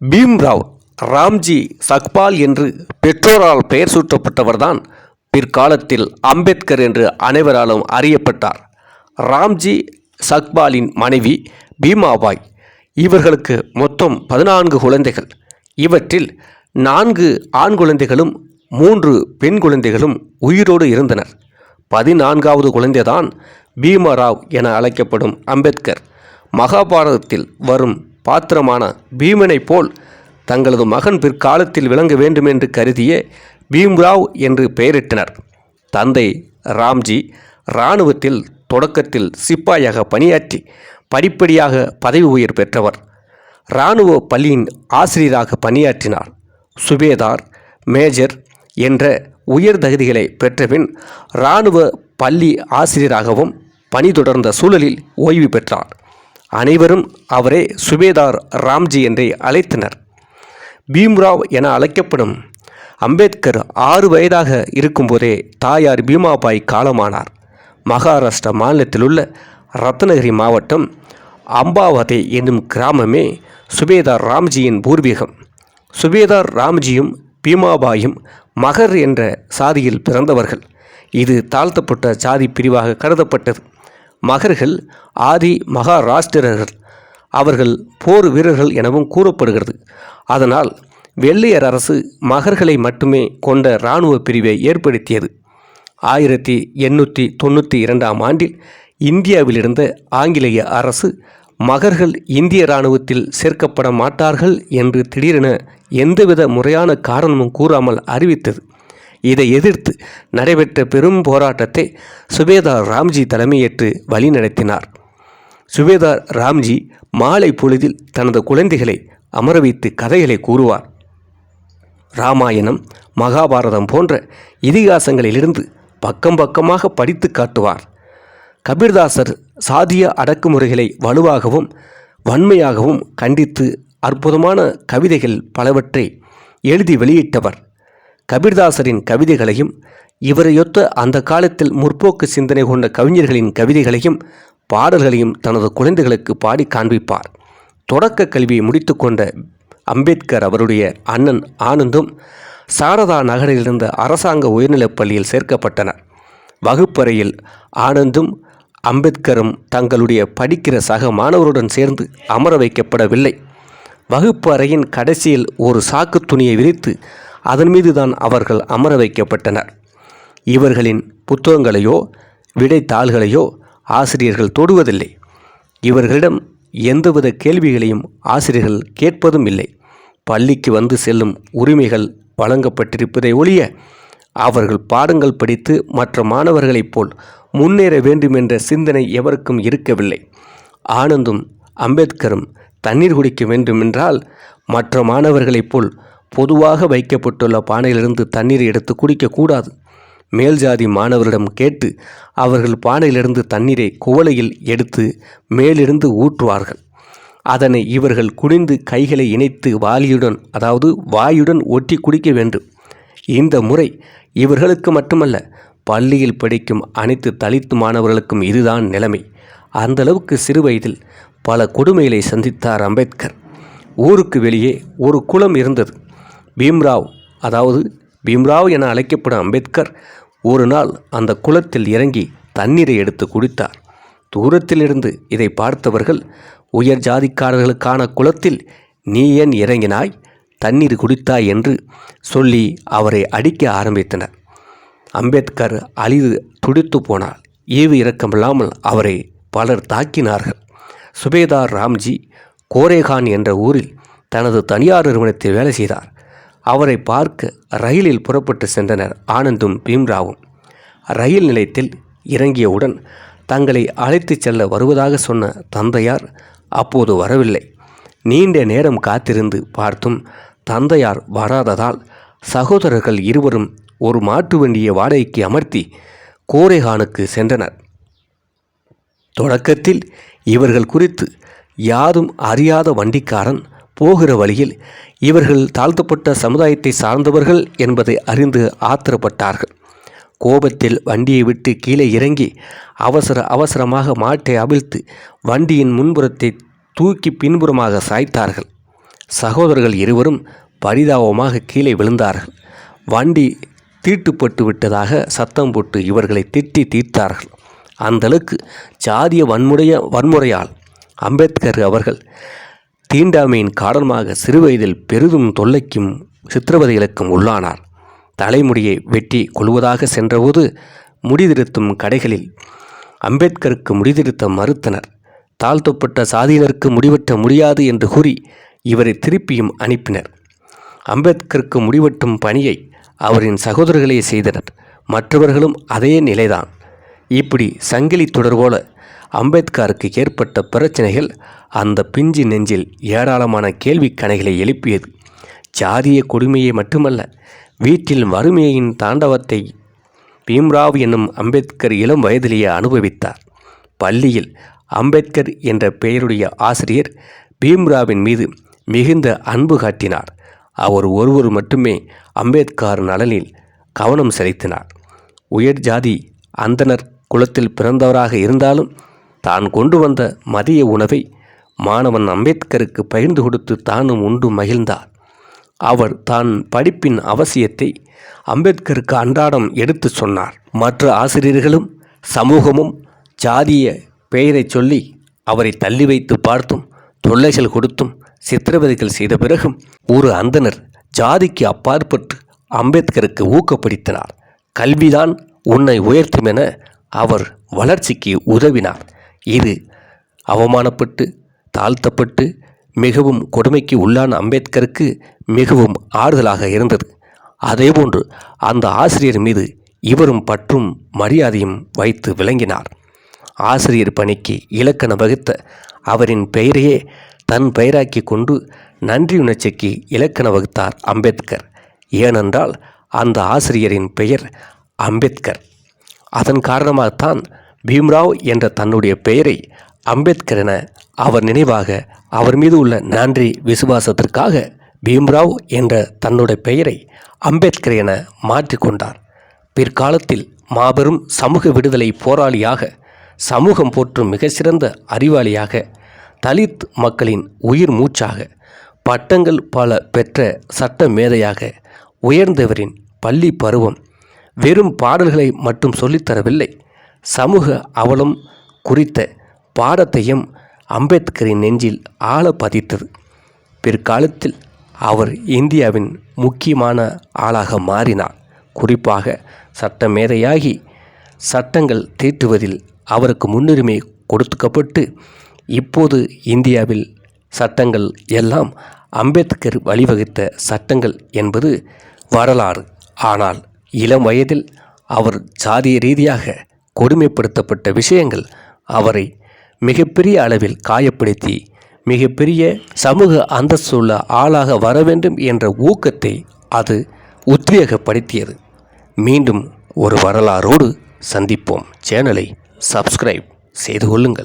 பீம்ராவ் ராம்ஜி சக்பால் என்று பெற்றோரால் பெயர் சூட்டப்பட்டவர்தான் பிற்காலத்தில் அம்பேத்கர் என்று அனைவராலும் அறியப்பட்டார். ராம்ஜி சக்பாலின் மனைவி பீமாபாய் இவர்களுக்கு மொத்தம் பதினான்கு குழந்தைகள். இவற்றில் நான்கு ஆண் குழந்தைகளும் மூன்று பெண் குழந்தைகளும் உயிரோடு இருந்தனர். பதினான்காவது குழந்தைதான் பீமராவ் என அழைக்கப்படும் அம்பேத்கர். மகாபாரதத்தில் வரும் பாத்திரமான பீமனைப் போல் தங்களது மகன் பிற்காலத்தில் விளங்க வேண்டுமென்று கருதிய பீம்ராவ் என்று பெயரிட்டனர். தந்தை ராம்ஜி இராணுவத்தில் தொடக்கத்தில் சிப்பாயாக பணியாற்றி படிப்படியாக பதவி உயர் பெற்றவர். இராணுவ பள்ளியின் ஆசிரியராக பணியாற்றினார். சுபேதார் மேஜர் என்ற உயர் தகுதிகளை பெற்றபின் இராணுவ பள்ளி ஆசிரியராகவும் பணி தொடர்ந்த சூழலில் ஓய்வு பெற்றார். அனைவரும் அவரே சுபேதார் ராம்ஜி என்றே அழைத்தனர். பீம்ராவ் என அழைக்கப்படும் அம்பேத்கர் ஆறு வயதாக இருக்கும்போதே தாயார் பீமாபாய் காலமானார். மகாராஷ்டிரா மாநிலத்தில் உள்ள ரத்னகிரி மாவட்டம் அம்பாவதே என்னும் கிராமமே சுபேதார் ராம்ஜியின் பூர்வீகம். சுபேதார் ராம்ஜியும் பீமாபாயும் மகர் என்ற சாதியில் பிறந்தவர்கள். இது தாழ்த்தப்பட்ட சாதி பிரிவாக கருதப்பட்டது. மகர்கள் ஆதி மகாராஷ்டிரர்கள் அவர்கள் போர் வீரர்கள் எனவும் கூறப்படுகிறது. அதனால் வெள்ளையர் அரசு மகர்களை மட்டுமே கொண்ட இராணுவ பிரிவை ஏற்படுத்தியது. ஆயிரத்தி எண்ணூற்றி தொண்ணூற்றி இரண்டாம் ஆண்டில் இந்தியாவில் இருந்த ஆங்கிலேய அரசு மகர்கள் இந்திய இராணுவத்தில் சேர்க்கப்பட மாட்டார்கள் என்று திடீரென எந்தவித முறையான காரணமும் கூறாமல் அறிவித்தது. இதை எதிர்த்து நடைபெற்ற பெரும் போராட்டத்தை சுபேதார் ராம்ஜி தலைமையேற்று வழிநடத்தினார். சுபேதார் ராம்ஜி மாலை பொழுதில் தனது குழந்தைகளை அமர வைத்து கதைகளை கூறுவார். ராமாயணம் மகாபாரதம் போன்ற இதிகாசங்களிலிருந்து பக்கம் பக்கமாக படித்து காட்டுவார். கபீர்தாசர் சாதிய அடக்குமுறைகளை வலுவாகவும் வன்மையாகவும் கண்டித்து அற்புதமான கவிதைகள் பலவற்றை எழுதி வெளியிட்டவர். கபீர்தாசரின் கவிதைகளையும் இவரையொத்த அந்த காலத்தில் முற்போக்கு சிந்தனை கொண்ட கவிஞர்களின் கவிதைகளையும் பாடல்களையும் தனது குழந்தைகளுக்கு பாடி காண்பிப்பார். தொடக்க கல்வியை முடித்துக்கொண்ட அம்பேத்கர் அவருடைய அண்ணன் ஆனந்தும் சாரதா நகரில் இருந்த அரசாங்க உயர்நிலைப் பள்ளியில் சேர்க்கப்பட்டனர். வகுப்பறையில் ஆனந்தும் அம்பேத்கரும் தங்களுடைய படிக்கிற சக மாணவருடன் சேர்ந்து அமர வைக்கப்படவில்லை. வகுப்பு அறையின் கடைசியில் ஒரு சாக்கு துணியை விரித்து அதன் மீது தான் அவர்கள் அமர வைக்கப்பட்டனர். இவர்களின் புத்தகங்களையோ விடைத்தாள்களையோ ஆசிரியர்கள் தொடுவதில்லை. இவர்களிடம் எந்தவித கேள்விகளையும் ஆசிரியர்கள் கேட்பதும் இல்லை. பள்ளிக்கு வந்து செல்லும் உரிமைகள் வழங்கப்பட்டிருப்பதை ஒழிய அவர்கள் பாடங்கள் படித்து மற்ற மாணவர்களைப் போல் முன்னேற வேண்டுமென்ற சிந்தனை எவருக்கும் இருக்கவில்லை. ஆனந்தும் அம்பேத்கரும் தண்ணீர் குடிக்க வேண்டுமென்றால் மற்ற மாணவர்களைப் போல் பொதுவாக வைக்கப்பட்டுள்ள பானையிலிருந்து தண்ணீர் எடுத்து குடிக்கக்கூடாது மேல் ஜாதி மாணவரிடம் கேட்டு அவர்கள் பானையிலிருந்து தண்ணீரை குவளையில் எடுத்து மேலிருந்து ஊற்றுவார்கள். அதனை இவர்கள் குனிந்து கைகளை இணைத்து வாலியுடன் அதாவது வாயுடன் ஒட்டி குடிக்க வேண்டும். இந்த முறை இவர்களுக்கு மட்டுமல்ல பள்ளியில் படிக்கும் அனைத்து தலித்து மாணவர்களுக்கும் இதுதான் நிலைமை. அந்தளவுக்கு சிறு வயதில் பல கொடுமைகளை சந்தித்தார் அம்பேத்கர். ஊருக்கு வெளியே ஒரு குளம் இருந்தது. பீம்ராவ் அதாவது பீம்ராவ் என அழைக்கப்படும் அம்பேத்கர் ஒரு நாள் அந்த குளத்தில் இறங்கி தண்ணீரை எடுத்து குடித்தார். தூரத்திலிருந்து இதை பார்த்தவர்கள் உயர் ஜாதிக்காரர்களுக்கான குளத்தில் நீ ஏன் இறங்கினாய்? தண்ணீர் குடித்தாய் என்று சொல்லி அவரை அடிக்க ஆரம்பித்தனர். அம்பேத்கர் அழிது துடித்து போனார். ஈவு இரக்கமில்லாமல் அவரை பலர் தாக்கினார்கள். சுபேதார் ராம்ஜி கோரேகான் என்ற ஊரில் தனது தனியார் நிறுவனத்தில் வேலை செய்தார். அவரை பார்க்க ரயிலில் புறப்பட்டு சென்றனர் ஆனந்தும் பீம்ராவும். ரயில் நிலையத்தில் இறங்கியவுடன் தங்களை அழைத்துச் செல்ல வருவதாக சொன்ன தந்தையார் அப்போது வரவில்லை. நீண்ட நேரம் காத்திருந்து பார்த்தும் தந்தையார் வராததால் சகோதரர்கள் இருவரும் ஒரு மாட்டு வண்டியை வாடகைக்கு அமர்த்தி கோரேகானுக்கு சென்றனர். தொடக்கத்தில் இவர்கள் குறித்து யாரும் அறியாத வண்டிக்காரன் போகிற வழியில் இவர்கள் தாழ்த்தப்பட்ட சமுதாயத்தை சார்ந்தவர்கள் என்பதை அறிந்து ஆத்திரப்பட்டார்கள். கோபத்தில் வண்டியை விட்டு கீழே இறங்கி அவசர அவசரமாக மாட்டை அவிழ்த்து வண்டியின் முன்புறத்தை தூக்கி பின்புறமாக சாய்த்தார்கள். சகோதரர்கள் இருவரும் பரிதாபமாக கீழே விழுந்தார்கள். வண்டி தீட்டுப்பட்டு விட்டதாக சத்தம் போட்டு இவர்களை திட்டி தீர்த்தார்கள். அந்தளவுக்கு ஜாதிய வன்முறைய வன்முறையால் அம்பேத்கர் அவர்கள் தீண்டாமையின் காரணமாக சிறுவயதில் பெரிதும் தொல்லைக்கும் சித்திரவதைகளுக்கும் உள்ளானார். தலைமுடியை வெட்டி கொள்வதாக சென்றபோது முடிதிருத்தும் கடைகளில் அம்பேத்கருக்கு முடிதிருத்த மறுத்தனர். தாழ்த்தப்பட்ட சாதியினருக்கு முடிவெட்ட முடியாது என்று கூறி இவரை திருப்பியும் அனுப்பினர். அம்பேத்கருக்கு முடிவெட்டும் பணியை அவரின் சகோதரர்களே செய்தனர். மற்றவர்களும் அதே நிலைதான். இப்படி சங்கிலி தொடர்போல அம்பேத்கருக்கு ஏற்பட்ட பிரச்சனைகள் அந்த பிஞ்சு நெஞ்சில் ஏராளமான கேள்வி கணைகளை எழுப்பியது. ஜாதிய கொடுமையை மட்டுமல்ல வீட்டில் வறுமையின் தாண்டவத்தை பீம்ராவ் என்னும் அம்பேத்கர் இளம் வயதிலேயே அனுபவித்தார். பள்ளியில் அம்பேத்கர் என்ற பெயருடைய ஆசிரியர் பீம்ராவின் மீது மிகுந்த அன்பு காட்டினார். அவர் ஒருவர் மட்டுமே அம்பேத்கர் நலனில் கவனம் செலுத்தினார். உயர் ஜாதி அந்தனர் குலத்தில் பிறந்தவராக இருந்தாலும் தான் கொண்டு வந்த மதிய உணவை மாணவன் அம்பேத்கருக்கு பகிர்ந்து கொடுத்து தானும் உண்டு மகிழ்ந்தார். அவர் தான் படிப்பின் அவசியத்தை அம்பேத்கருக்கு அன்றாடம் எடுத்து சொன்னார். மற்ற ஆசிரியர்களும் சமூகமும் ஜாதிய பெயரை சொல்லி அவரை தள்ளி வைத்து பார்த்தும் தொல்லைகள் கொடுத்தும் சித்திரவதைகள் செய்த பிறகும் ஒரு அந்தனர் ஜாதிக்கு அப்பாற்பட்டு அம்பேத்கருக்கு ஊக்கப்படுத்தினார். கல்விதான் உன்னை உயர்த்தும் என அவர் வளர்ச்சிக்கு உதவினார். இது அவமானப்பட்டு தாழ்த்தப்பட்டு மிகவும் கொடுமைக்கு உள்ளான அம்பேத்கருக்கு மிகவும் ஆறுதலாக இருந்தது. அதேபோன்று அந்த ஆசிரியர் மீது இவரும் பற்றும் மரியாதையும் வைத்து விளங்கினார். ஆசிரியர் பணிக்கு இலக்கணம் வகுத்த அவரின் பெயரையே தன் பெயராக்கி கொண்டு நன்றியுணர்ச்சிக்கு இலக்கணம் வகுத்தார் அம்பேத்கர். ஏனென்றால் அந்த ஆசிரியரின் பெயர் அம்பேத்கர். அதன் காரணமாகத்தான் பீம்ராவ் என்ற தன்னுடைய பெயரை அம்பேத்கர் என அவர் நினைவாக அவர் மீது உள்ள நன்றி விசுவாசத்திற்காக பீம்ராவ் என்ற தன்னுடைய பெயரை அம்பேத்கர் என மாற்றிக்கொண்டார் பிற்காலத்தில் மாபெரும் சமூக விடுதலை போராளியாக சமூகம் போற்றும் மிகச்சிறந்த அறிவாளியாக தலித் மக்களின் உயிர் மூச்சாக பட்டங்கள் பல பெற்ற சட்ட மேதையாக உயர்ந்தவரின் பள்ளி பருவம் வெறும் பாடல்களை மட்டும் சொல்லித்தரவில்லை சமூக அவலம் குறித்த பாடத்தையும் அம்பேத்கரின் நெஞ்சில் ஆழ பதித்தது பிற்காலத்தில் அவர் இந்தியாவின் முக்கியமான ஆளாக மாறினார். குறிப்பாக சட்ட மேதையாகி சட்டங்கள் தீட்டுவதில் அவருக்கு முன்னுரிமை கொடுக்கப்பட்டு இப்போது இந்தியாவில் சட்டங்கள் எல்லாம் அம்பேத்கர் வழிவகுத்த சட்டங்கள் என்பது வரலாறு. ஆனால் இளம் வயதில் அவர் சாதிய ரீதியாக கொடுமைப்படுத்தப்பட்ட விஷயங்கள் அவரை மிகப்பெரிய அளவில் காயப்படுத்தி மிகப்பெரிய சமூக அந்தஸ்துள்ள ஆளாக வர வேண்டும் என்ற ஊக்கத்தை அது உத்வேகப்படுத்தியது. மீண்டும் ஒரு வரலாறோடு சந்திப்போம். சேனலை சப்ஸ்கிரைப் செய்து கொள்ளுங்கள்.